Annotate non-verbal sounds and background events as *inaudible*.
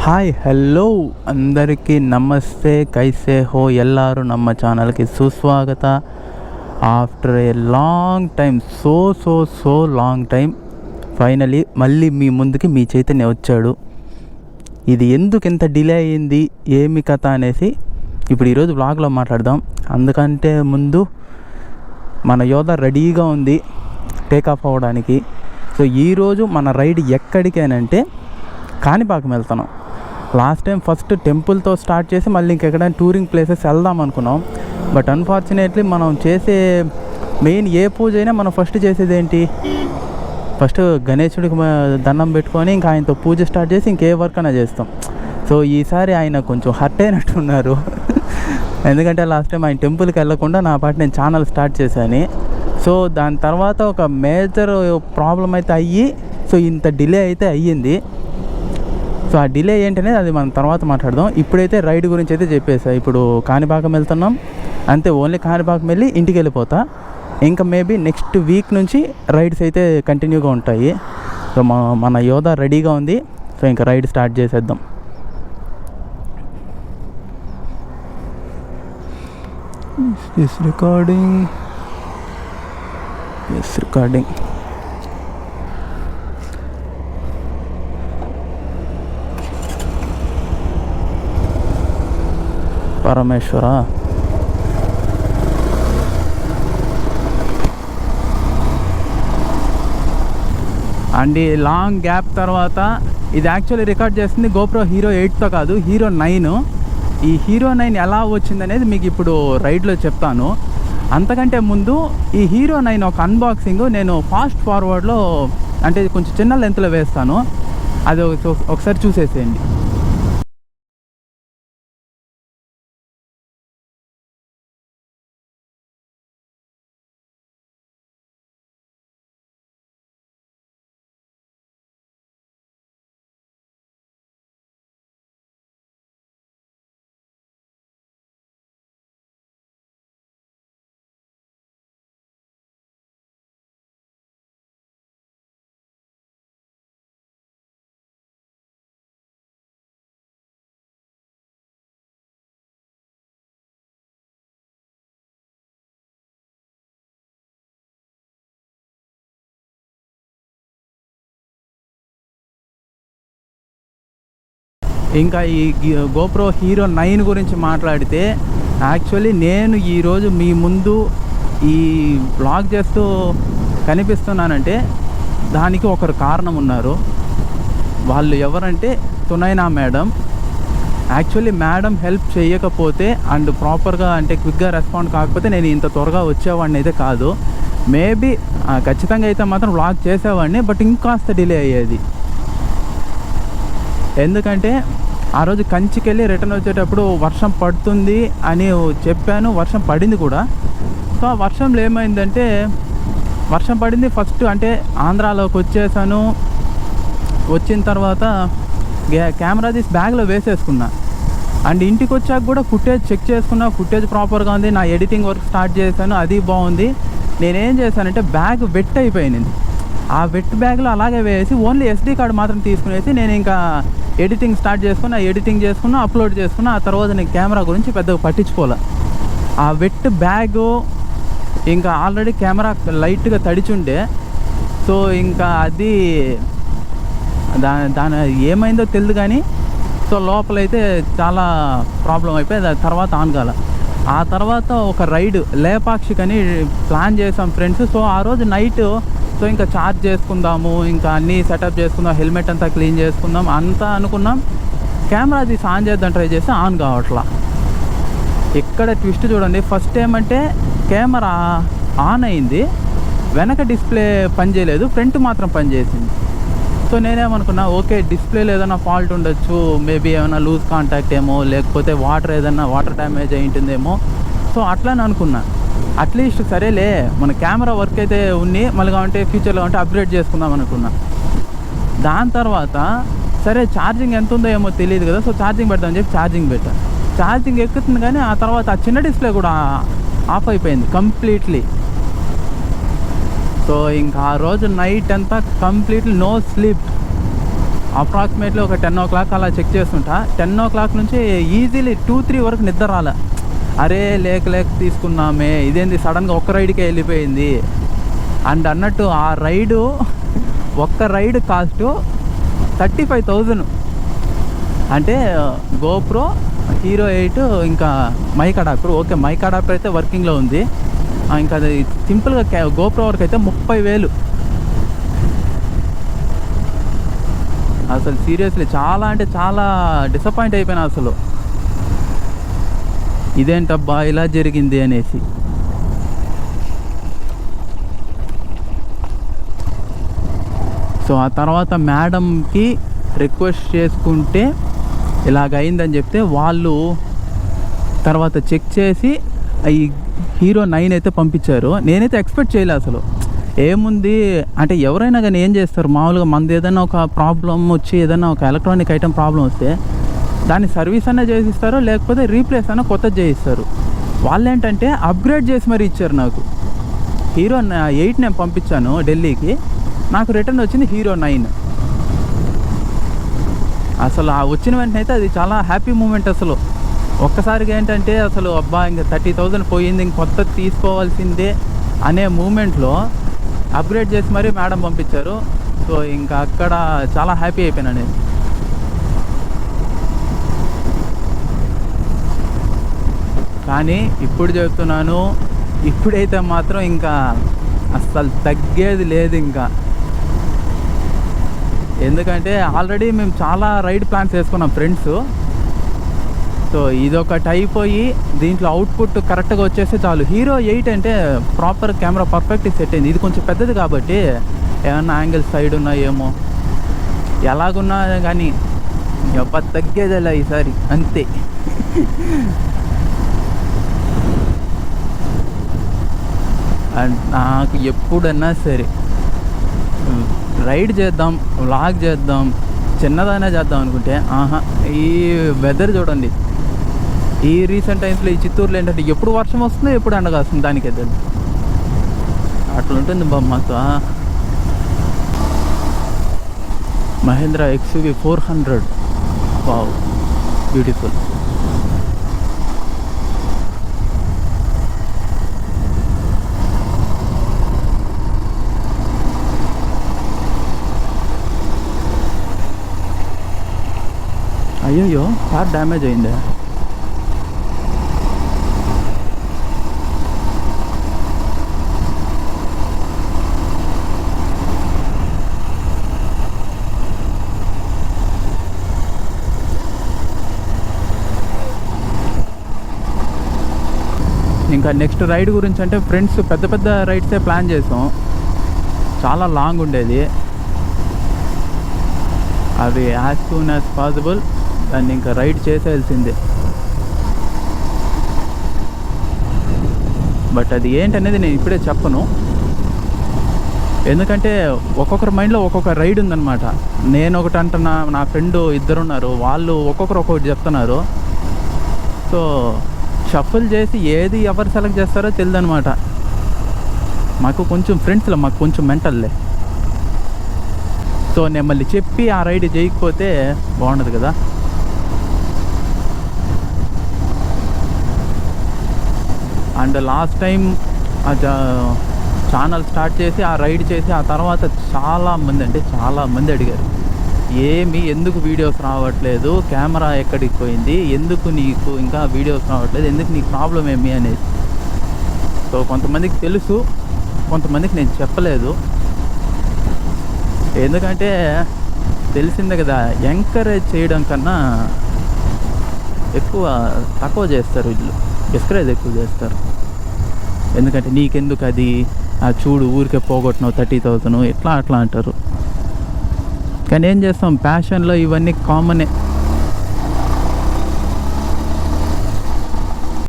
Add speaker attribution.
Speaker 1: Hi hello అందరికీ నమస్తే కైసే హో ಎಲ್ಲರೂ ನಮ್ಮ ఛానల్కి Suswagatham after a long time so so so long time finally మళ్ళీ మీ ముందుకి మీ చైతన్య వచ్చాడు ఇది ఎందుకు ఎంత డిలే అయ్యింది ఏమి కథ అనేసి ఇప్పుడు ఈరోజు బ్లాగ్లో మాట్లాడదాం అందుకంటే ముందు మన యోధ రెడీగా ఉంది టేక్ ఆఫ్ అవ్వడానికి సో ఈరోజు మన రైడ్ ఎక్కడికేనంటే కాణిపాకం వెళ్తున్నాం లాస్ట్ టైం ఫస్ట్ టెంపుల్తో స్టార్ట్ చేసి మళ్ళీ ఇంకెక్కడైనా టూరింగ్ ప్లేసెస్ వెళ్దాం అనుకున్నాం. బట్ అన్ఫార్చునేట్లీ మనం చేసే మెయిన్ ఏ పూజ అయినా మనం ఫస్ట్ చేసేది ఏంటి? ఫస్ట్ గణేశుడికి దండం పెట్టుకొని ఇంకా ఆయనతో పూజ స్టార్ట్ చేసి ఇంకే వర్క్ అయినా చేస్తాం. సో ఈసారి ఆయన కొంచెం హర్ట్ అయినట్టున్నారు *laughs* ఎందుకంటే లాస్ట్ టైం ఆయన టెంపుల్కి వెళ్ళకుండా నా పాటు నేను ఛానల్ స్టార్ట్ చేశాను. సో దాని తర్వాత ఒక మేజర్ ప్రాబ్లం అయితే అయ్యి సో ఇంత డిలే అయితే అయ్యింది. సో ఆ డిలే ఏంటనేది అది మనం తర్వాత మాట్లాడదాం. ఇప్పుడైతే రైడ్ గురించి అయితే చెప్పేసా. ఇప్పుడు కాణిపాకం వెళ్తున్నాం. అంతే ఓన్లీ కాణిపాకం వెళ్ళి ఇంటికి వెళ్ళిపోతా. ఇంకా మేబీ నెక్స్ట్ వీక్ నుంచి రైడ్స్ అయితే కంటిన్యూగా ఉంటాయి. సో మన మన యోధ రెడీగా ఉంది. సో ఇంకా రైడ్ స్టార్ట్ చేసేద్దాం. Recording yes recording Parameshwara? And ఈ లాంగ్ గ్యాప్ తర్వాత ఇది యాక్చువల్లీ రికార్డ్ చేస్తుంది గోప్రో హీరో ఎయిట్తో కాదు హీరో నైన్ ఈ హీరో నైన్ ఎలా వచ్చింది అనేది మీకు ఇప్పుడు రైడ్లో చెప్తాను. అంతకంటే ముందు ఈ హీరో నైన్ ఒక అన్బాక్సింగ్ నేను ఫాస్ట్ ఫార్వర్డ్లో అంటే కొంచెం చిన్న లెంత్లో వేస్తాను. అది ఒకసారి చూసేసేయండి. ఇంకా ఈ గోప్రో హీరో నైన్ గురించి మాట్లాడితే యాక్చువల్లీ నేను ఈరోజు మీ ముందు ఈ బ్లాగ్ చేస్తూ కనిపిస్తున్నానంటే దానికి ఒకరు కారణం ఉన్నారు వాళ్ళు ఎవరంటే తునైనా మేడం. యాక్చువల్లీ మేడం హెల్ప్ చేయకపోతే అండ్ ప్రాపర్గా అంటే క్విక్గా రెస్పాండ్ కాకపోతే నేను ఇంత త్వరగా వచ్చేవాడిని అయితే కాదు. మేబీ ఖచ్చితంగా అయితే మాత్రం వ్లాగ్ చేసేవాడిని బట్ ఇంకాస్త డిలే అయ్యేది. ఎందుకంటే ఆ రోజు కంచికెళ్ళి రిటర్న్ వచ్చేటప్పుడు వర్షం పడుతుంది అని చెప్పాను. వర్షం పడింది కూడా. సో ఆ వర్షంలో ఏమైందంటే వర్షం పడింది ఫస్ట్ అంటే ఆంధ్రాలోకి వచ్చేసాను. వచ్చిన తర్వాత కెమెరా తీసి బ్యాగ్లో వేసేసుకున్నా. అండ్ ఇంటికి వచ్చాక కూడా ఫుటేజ్ చెక్ చేసుకున్నా. ఫుటేజ్ ప్రాపర్గా ఉంది. నా ఎడిటింగ్ వర్క్ స్టార్ట్ చేశాను. అది బాగుంది. నేనేం చేశానంటే బ్యాగ్ వెట్ అయిపోయింది ఆ వెట్ బ్యాగ్లో అలాగే వేసి ఓన్లీ ఎస్డీ కార్డు మాత్రం తీసుకునేసి నేను ఇంకా ఎడిటింగ్ స్టార్ట్ చేసుకుని ఆ ఎడిటింగ్ చేసుకున్నా అప్లోడ్ చేసుకున్నా ఆ తర్వాత నేను కెమెరా గురించి పెద్దగా పట్టించుకోలే. ఆ వెట్ బ్యాగు ఇంకా ఆల్రెడీ కెమెరా లైట్గా తడిచుండే. సో ఇంకా అది దా దాని ఏమైందో తెలియదు కానీ సో లోపలైతే చాలా ప్రాబ్లం అయిపోయి దాని తర్వాత ఆన్ కాల. ఆ తర్వాత ఒక రైడ్ లేపాక్షికని ప్లాన్ చేసాం ఫ్రెండ్స్. సో ఆ రోజు నైట్ సో ఇంకా చార్జ్ చేసుకుందాము ఇంకా అన్నీ సెటప్ చేసుకుందాం హెల్మెట్ అంతా క్లీన్ చేసుకుందాం అంతా అనుకున్నాం. కెమెరా తీసి ఆన్ చేద్దాం ట్రై చేస్తే ఆన్ కావట్లా. ఇక్కడ ట్విస్ట్ చూడండి ఫస్ట్ ఏమంటే కెమెరా ఆన్ అయింది. వెనక డిస్ప్లే పనిచేయలేదు ఫ్రంట్ మాత్రం పనిచేసింది సో నేనేమనుకున్నా ఓకే డిస్ప్లేలో ఏదైనా ఫాల్ట్ ఉండొచ్చు మేబీ ఏమైనా లూజ్ కాంటాక్ట్ ఏమో లేకపోతే వాటర్ ఏదైనా వాటర్ డ్యామేజ్ అయి ఉంటుందేమో. సో అట్లా అనుకున్నాను అట్లీస్ట్ సరేలే మన కెమెరా వర్క్ అయితే ఉన్ని మళ్ళీ కావంటే ఫ్యూచర్లో అంటే అప్గ్రేడ్ చేసుకుందాం అనుకున్నా. దాని తర్వాత సరే ఛార్జింగ్ ఎంత ఉందో ఏమో తెలియదు కదా సో ఛార్జింగ్ పెడతామని చెప్పి ఛార్జింగ్ పెట్టా. ఛార్జింగ్ ఎక్కుతుంది కానీ ఆ తర్వాత ఆ చిన్న డిస్ప్లే కూడా ఆఫ్ అయిపోయింది కంప్లీట్లీ సో ఇంకా ఆ రోజు నైట్ అంతా కంప్లీట్లీ నో స్లీప్ అప్రాక్సిమేట్లీ ఒక టెన్ ఓ క్లాక్ అలా చెక్ చేస్తుంటా టెన్ ఓ క్లాక్ నుంచి ఈజీలీ టూ త్రీ వరకు నిద్ర రాలే. అరే లేక లేక తీసుకున్నామే. ఇదేంది? సడన్గా ఒక్క రైడ్కే వెళ్ళిపోయింది. అండ్ అన్నట్టు ఆ రైడు ఒక్క ride cost thirty five thousand. అంటే గోప్రో హీరో ఎయిట్ ఇంకా mic adapter okay mic adapter అయితే వర్కింగ్లో ఉంది. ఇంకా అది సింపుల్గా క్యా గోప్రో వరకు అయితే ముప్పై వేలు. అసలు సీరియస్లీ చాలా అంటే చాలా డిసప్పాయింట్ అయిపోయినా అసలు. ఇదేంటబ్బా ఇలా జరిగింది అనేసి. సో ఆ తర్వాత మేడంకి రిక్వెస్ట్ చేసుకుంటే ఇలాగ అయిందని చెప్తే వాళ్ళు తర్వాత చెక్ చేసి ఈ హీరో నైన్ అయితే పంపించారు. నేనైతే ఎక్స్పెక్ట్ చేయలే అసలు. ఏముంది? అంటే ఎవరైనా కానీ ఏం చేస్తారు? మామూలుగా మనది ఏదైనా ఒక ప్రాబ్లం వచ్చి ఏదైనా ఒక ఎలక్ట్రానిక్ ఐటెం ప్రాబ్లం వస్తే దాన్ని సర్వీస్ అన్నా చేసిస్తారో లేకపోతే రీప్లేస్ అన్నా కొత్తది చేయిస్తారు. వాళ్ళు ఏంటంటే అప్గ్రేడ్ చేసి మరీ ఇచ్చారు నాకు. హీరో ఎయిట్ నేను పంపించాను ఢిల్లీకి. నాకు రిటర్న్ వచ్చింది హీరో నైన్ అసలు ఆ వచ్చిన వెంటనే అయితే అది చాలా హ్యాపీ మూమెంట్ అసలు. ఒక్కసారిగా ఏంటంటే అసలు అబ్బా ఇంకా థర్టీ థౌజండ్ పోయింది ఇంక కొత్తది తీసుకోవాల్సిందే అనే మూమెంట్లో అప్గ్రేడ్ చేసి మరీ మేడం పంపించారు. సో ఇంకా అక్కడ చాలా హ్యాపీ అయిపోయినా నేను. కానీ ఇప్పుడు చెప్తున్నాను ఇప్పుడైతే మాత్రం ఇంకా అస్సలు తగ్గేది లేదు ఇంకా. ఎందుకంటే ఆల్రెడీ మేము చాలా రైడ్ ప్లాన్స్ వేసుకున్నాం ఫ్రెండ్స్. సో ఇదొకటి అయిపోయి దీంట్లో అవుట్పుట్ కరెక్ట్గా వచ్చేస్తే చాలు. హీరో ఎయిట్ అంటే ప్రాపర్ కెమెరా పర్ఫెక్ట్ సెట్ అయింది. ఇది కొంచెం పెద్దది కాబట్టి ఏమన్నా యాంగిల్ సైడ్ ఉన్నాయేమో ఎలాగున్నా కానీ ఎప్ప తగ్గేదేలా ఈసారి. అంతే. అండ్ నాకు ఎప్పుడన్నా సరే రైడ్ చేద్దాం వ్లాగ్ చేద్దాం చిన్నదైనా చేద్దాం అనుకుంటే ఆహా ఈ వెదర్ చూడండి. ఈ రీసెంట్ టైమ్స్లో ఈ చిత్తూరులో ఏంటంటే ఎప్పుడు వర్షం వస్తుందో ఎప్పుడు ఎండ కాస్తుంది దానికి తెలియదు అట్లా ఉంటుంది బొమ్మతో మాకు Mahindra XUV four hundred wow beautiful అయ్యయ్యో కార్ డ్యామేజ్ అయిందా ఇంకా నెక్స్ట్ రైడ్ గురించి అంటే ఫ్రెండ్స్ పెద్ద పెద్ద రైడ్సే ప్లాన్ చేసాం. చాలా లాంగ్ ఉండేది. అవి యాజ్ సూన్ యాజ్ పాసిబుల్ దాన్ని ఇంకా రైడ్ చేసేయాల్సిందే. బట్ అది ఏంటనేది నేను ఇప్పుడే చెప్పను. ఎందుకంటే ఒక్కొక్కరి మైండ్లో ఒక్కొక్క రైడ్ ఉందన్నమాట. నేను ఒకటి అంటున్నా నా ఫ్రెండ్ ఇద్దరున్నారు వాళ్ళు ఒక్కొక్కరు ఒక్కొక్కటి చెప్తున్నారు. సో షఫుల్ చేసి ఏది ఎవరు సెలెక్ట్ చేస్తారో తెలియదనమాట మాకు కొంచెం ఫ్రెండ్స్లో మాకు కొంచెం మెంటల్లే. సో నేను మళ్ళీ చెప్పి ఆ రైడ్ చేయకపోతే బాగుండదు కదా. అండ్ లాస్ట్ టైం ఆ ఛానల్ స్టార్ట్ చేసి ఆ రైడ్ చేసి ఆ తర్వాత చాలా మంది అంటే చాలా మంది అడిగారు. ఏమి ఎందుకు వీడియోస్ రావట్లేదు? కెమెరా ఎక్కడికి పోయింది? ఎందుకు నీకు ఇంకా వీడియోస్ రావట్లేదు? ఎందుకు నీకు ప్రాబ్లం ఏమి అనేది. సో కొంతమందికి తెలుసు కొంతమందికి నేను చెప్పలేదు. ఎందుకంటే తెలిసిందే కదా ఎంకరేజ్ చేయడం కన్నా ఎక్కువ తక్కువ చేస్తారు వీళ్ళు. డిస్కరేజ్ ఎక్కువ చేస్తారు. ఎందుకంటే నీకెందుకు అది? ఆ చూడు ఊరికే పోగొట్టినావు థర్టీ థౌసండ్. ఇట్లా అట్లా అంటారు. కానీ ఏం చేస్తాం? ప్యాషన్లో ఇవన్నీ కామనే.